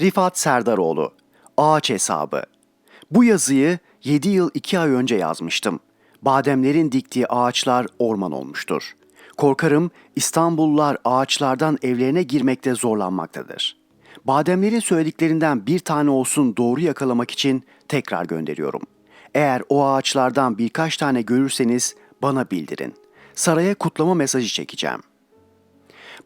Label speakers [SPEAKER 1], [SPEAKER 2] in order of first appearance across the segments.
[SPEAKER 1] Rifat Serdaroğlu Ağaç Hesabı Bu yazıyı 7 yıl 2 ay önce yazmıştım. Bademlerin diktiği ağaçlar orman olmuştur. Korkarım İstanbullular ağaçlardan evlerine girmekte zorlanmaktadır. Bademlerin söylediklerinden bir tane olsun doğru yakalamak için tekrar gönderiyorum. Eğer o ağaçlardan birkaç tane görürseniz bana bildirin. Saraya kutlama mesajı çekeceğim.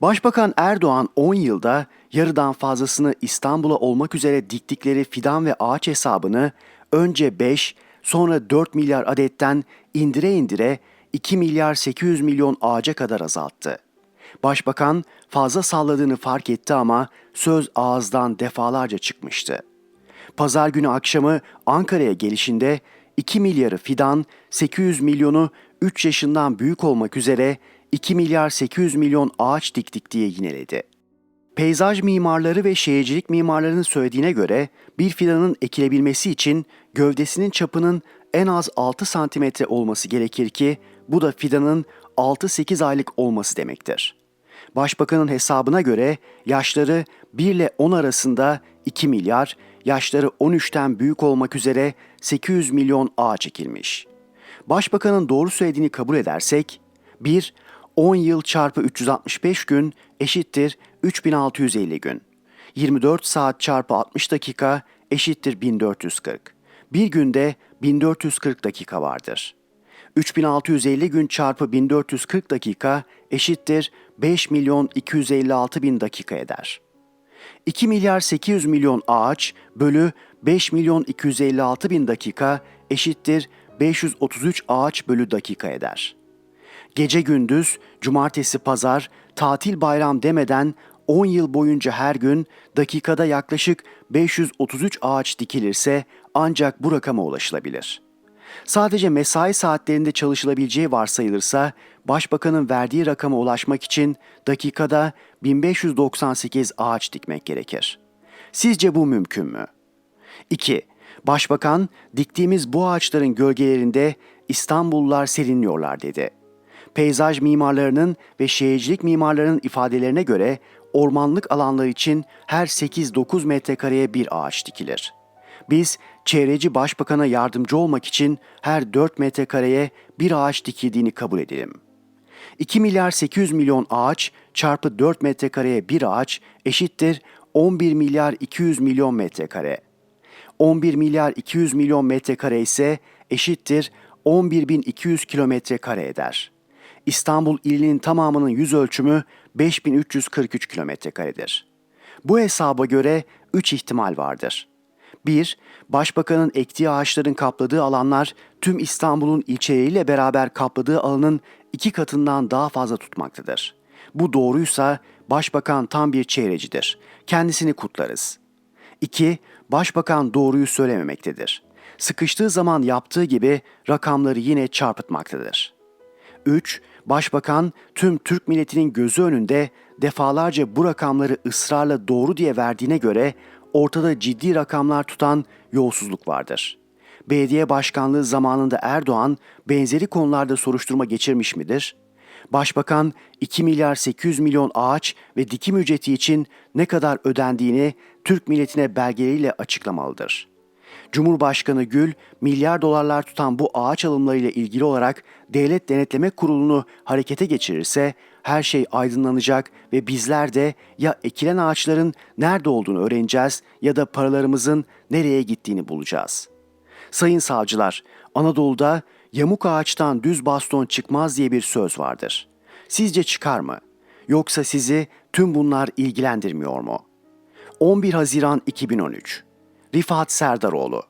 [SPEAKER 1] Başbakan Erdoğan 10 yılda yarıdan fazlasını İstanbul'a olmak üzere diktikleri fidan ve ağaç hesabını önce 5 sonra 4 milyar adetten indire indire 2 milyar 800 milyon ağaca kadar azalttı. Başbakan fazla salladığını fark etti ama söz ağızdan defalarca çıkmıştı. Pazar günü akşamı Ankara'ya gelişinde 2 milyarı fidan, 800 milyonu 3 yaşından büyük olmak üzere 2 milyar 800 milyon ağaç diktik diye yineledi. Peyzaj mimarları ve şehircilik mimarlarının söylediğine göre bir fidanın ekilebilmesi için gövdesinin çapının en az 6 santimetre olması gerekir ki bu da fidanın 6-8 aylık olması demektir. Başbakanın hesabına göre yaşları 1 ile 10 arasında 2 milyar, yaşları 13'ten büyük olmak üzere 800 milyon ağaç ekilmiş. Başbakanın doğru söylediğini kabul edersek 1 10 yıl çarpı 365 gün eşittir 3650 gün. 24 saat çarpı 60 dakika eşittir 1440. Bir günde 1440 dakika vardır. 3650 gün çarpı 1440 dakika eşittir 5 milyon 256 bin dakika eder. 2 milyar 800 milyon ağaç bölü 5 milyon 256 bin dakika eşittir 533 ağaç bölü dakika eder. Gece gündüz, cumartesi pazar, tatil bayram demeden 10 yıl boyunca her gün dakikada yaklaşık 533 ağaç dikilirse ancak bu rakama ulaşılabilir. Sadece mesai saatlerinde çalışılabileceği varsayılırsa başbakanın verdiği rakama ulaşmak için dakikada 1598 ağaç dikmek gerekir. Sizce bu mümkün mü? 2. Başbakan diktiğimiz bu ağaçların gölgelerinde İstanbullular serinliyorlar dedi. Peyzaj mimarlarının ve şehircilik mimarlarının ifadelerine göre ormanlık alanlar için her 8-9 metrekareye bir ağaç dikilir. Biz çevreci başbakana yardımcı olmak için her 4 metrekareye bir ağaç dikildiğini kabul edelim. 2 milyar 800 milyon ağaç çarpı 4 metrekareye bir ağaç eşittir 11 milyar 200 milyon metrekare. 11 milyar 200 milyon metrekare ise eşittir 11.200 kilometre kare eder. İstanbul ilinin tamamının yüz ölçümü 5343 kilometre karedir. Bu hesaba göre 3 ihtimal vardır. 1. Başbakanın ektiği ağaçların kapladığı alanlar tüm İstanbul'un ilçeleriyle beraber kapladığı alanın iki katından daha fazla tutmaktadır. Bu doğruysa başbakan tam bir çevrecidir. Kendisini kutlarız. 2. Başbakan doğruyu söylememektedir. Sıkıştığı zaman yaptığı gibi rakamları yine çarpıtmaktadır. 3. Başbakan tüm Türk milletinin gözü önünde defalarca bu rakamları ısrarla doğru diye verdiğine göre ortada ciddi rakamlar tutan yolsuzluk vardır. Belediye başkanlığı zamanında Erdoğan benzeri konularda soruşturma geçirmiş midir? Başbakan 2 milyar 800 milyon ağaç ve dikim ücreti için ne kadar ödendiğini Türk milletine belgeleriyle açıklamalıdır. Cumhurbaşkanı Gül, milyar dolarlar tutan bu ağaç alımlarıyla ilgili olarak Devlet Denetleme Kurulu'nu harekete geçirirse her şey aydınlanacak ve bizler de ya ekilen ağaçların nerede olduğunu öğreneceğiz ya da paralarımızın nereye gittiğini bulacağız. Sayın savcılar, Anadolu'da yamuk ağaçtan düz baston çıkmaz diye bir söz vardır. Sizce çıkar mı? Yoksa sizi tüm bunlar ilgilendirmiyor mu? 11 Haziran 2013 Rifat Serdaroğlu